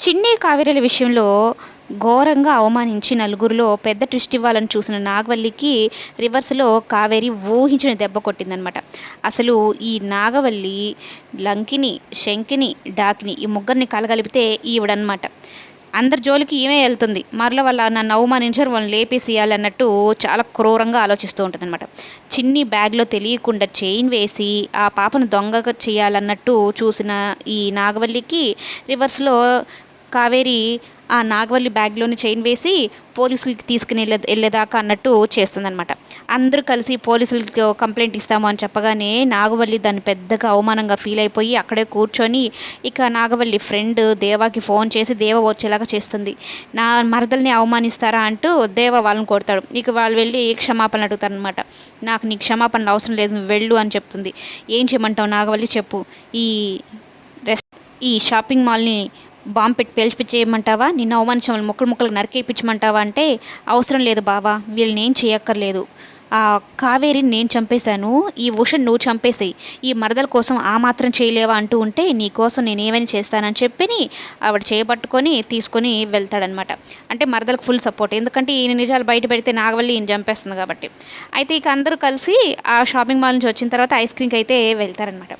చిన్ని కావేరీల విషయంలో ఘోరంగా అవమానించి నలుగురిలో పెద్ద ట్విస్ట్ ఇవ్వాలని చూసిన నాగవల్లికి రివర్స్లో కావేరి ఊహించిన దెబ్బ కొట్టిందనమాట అసలు ఈ నాగవల్లి లంకిని శంకిని డాకిని ఈ ముగ్గురిని కలగలిపితే ఈవిడనమాట అందరి జోలికి ఈమె వెళ్తుంది. మరల వాళ్ళ నన్ను అవమానించారు వాళ్ళని లేపేసేయాలి అన్నట్టు చాలా క్రూరంగా ఆలోచిస్తూ ఉంటుంది అనమాట చిన్ని బ్యాగ్లో తెలియకుండా చైన్ వేసి ఆ పాపను దొంగగా చేయాలన్నట్టు చూసిన ఈ నాగవల్లికి రివర్స్లో కావేరి ఆ నాగవల్లి బ్యాగ్లోని చైన్ వేసి పోలీసులకి తీసుకుని వెళ్ళే వెళ్ళేదాకా అన్నట్టు చేస్తుందనమాట అందరూ కలిసి పోలీసులకి కంప్లైంట్ ఇస్తాము అని చెప్పగానే నాగవల్లి దాన్ని పెద్దగా అవమానంగా ఫీల్ అయిపోయి అక్కడే కూర్చొని ఇక నాగవల్లి ఫ్రెండ్ దేవాకి ఫోన్ చేసి దేవ వచ్చేలాగా చేస్తుంది. నా మరదల్ని అవమానిస్తారా అంటూ దేవ వాళ్ళని కొడతాడు. ఇక వాళ్ళు వెళ్ళి క్షమాపణ అడుగుతారు అనమాట నాకు నీ క్షమాపణలు అవసరం లేదు నువ్వు వెళ్ళు అని చెప్తుంది. ఏం చేయమంటావు నాగవల్లి చెప్పు. ఈ రెస్ ఈ షాపింగ్ మాల్ని బాంబు పెట్టి పేల్చిపించేయమంటావా నిన్న అవమానించిన వాళ్ళు ముక్కలు ముక్కలు నరికేయించమంటావా అంటే అవసరం లేదు బావా వీళ్ళని ఏం చేయక్కర్లేదు. ఆ కావేరిని నేను చంపేశాను ఈ ఉషన్ నువ్వు చంపేసేయి ఈ మరదల కోసం ఆ మాత్రం చేయలేవా అంటూ ఉంటే నీ కోసం నేను ఏమైనా చేస్తానని చెప్పి ఆవిడ చేయబట్టుకొని తీసుకొని వెళ్తాడనమాట అంటే మరదలకు ఫుల్ సపోర్ట్. ఎందుకంటే ఈయన నిజాలు బయట పెడితే నాగవల్లి ఈయన చంపేస్తుంది కాబట్టి. అయితే ఇక అందరూ కలిసి ఆ షాపింగ్ మాల్ నుంచి వచ్చిన తర్వాత ఐస్ క్రీమ్కి అయితే వెళ్తారనమాట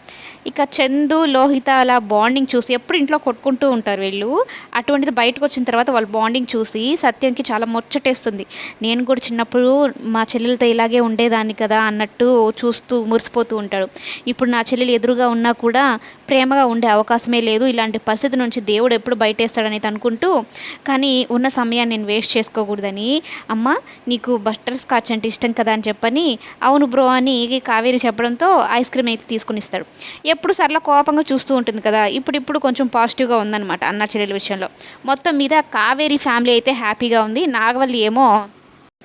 ఇక చందు లోహిత అలా బాండింగ్ చూసి ఎప్పుడు ఇంట్లో కొట్టుకుంటూ ఉంటారు వీళ్ళు. అటువంటిది బయటకు వచ్చిన తర్వాత వాళ్ళ బాండింగ్ చూసి సత్యంకి చాలా ముచ్చటేస్తుంది. నేను కూడా చిన్నప్పుడు మా చెల్లెలతో ఇలాగే ఉండేదాన్ని కదా అన్నట్టు చూస్తూ మురిసిపోతూ ఉంటాడు. ఇప్పుడు నా చెల్లెలు ఎదురుగా ఉన్నా కూడా ప్రేమగా ఉండే అవకాశమే లేదు. ఇలాంటి పరిస్థితి నుంచి దేవుడు ఎప్పుడు బయటేస్తాడని అనుకుంటూ కానీ ఉన్న సమయాన్ని నేను వేస్ట్ చేసుకోకూడదని అమ్మ నీకు బటర్ స్కాచ్ అంటే ఇష్టం కదా అని చెప్పని అవును బ్రో అని కావేరి చెప్పడంతో ఐస్ క్రీమ్ అయితే తీసుకుని ఇస్తాడు. ఎప్పుడు సరళ కోపంగా చూస్తూ ఉంటుంది కదా ఇప్పుడు ఇప్పుడు కొంచెం పాజిటివ్గా ఉందన్నమాట అన్న చెల్లెల విషయంలో. మొత్తం మీద కావేరి ఫ్యామిలీ అయితే హ్యాపీగా ఉంది. నాగవల్లి ఏమో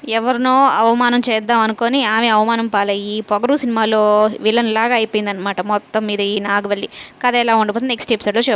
ఎవరినో అవమానం చేద్దాం అనుకొని ఆమె అవమానం పాలయ్యి పొగరు సినిమాలో విలన్ లాగా అయిపోయిందనమాట మొత్తం మీద ఈ నాగవల్లి. కథ ఎలా ఉండబోతుంది నెక్స్ట్ ఎపిసోడ్లో చెప్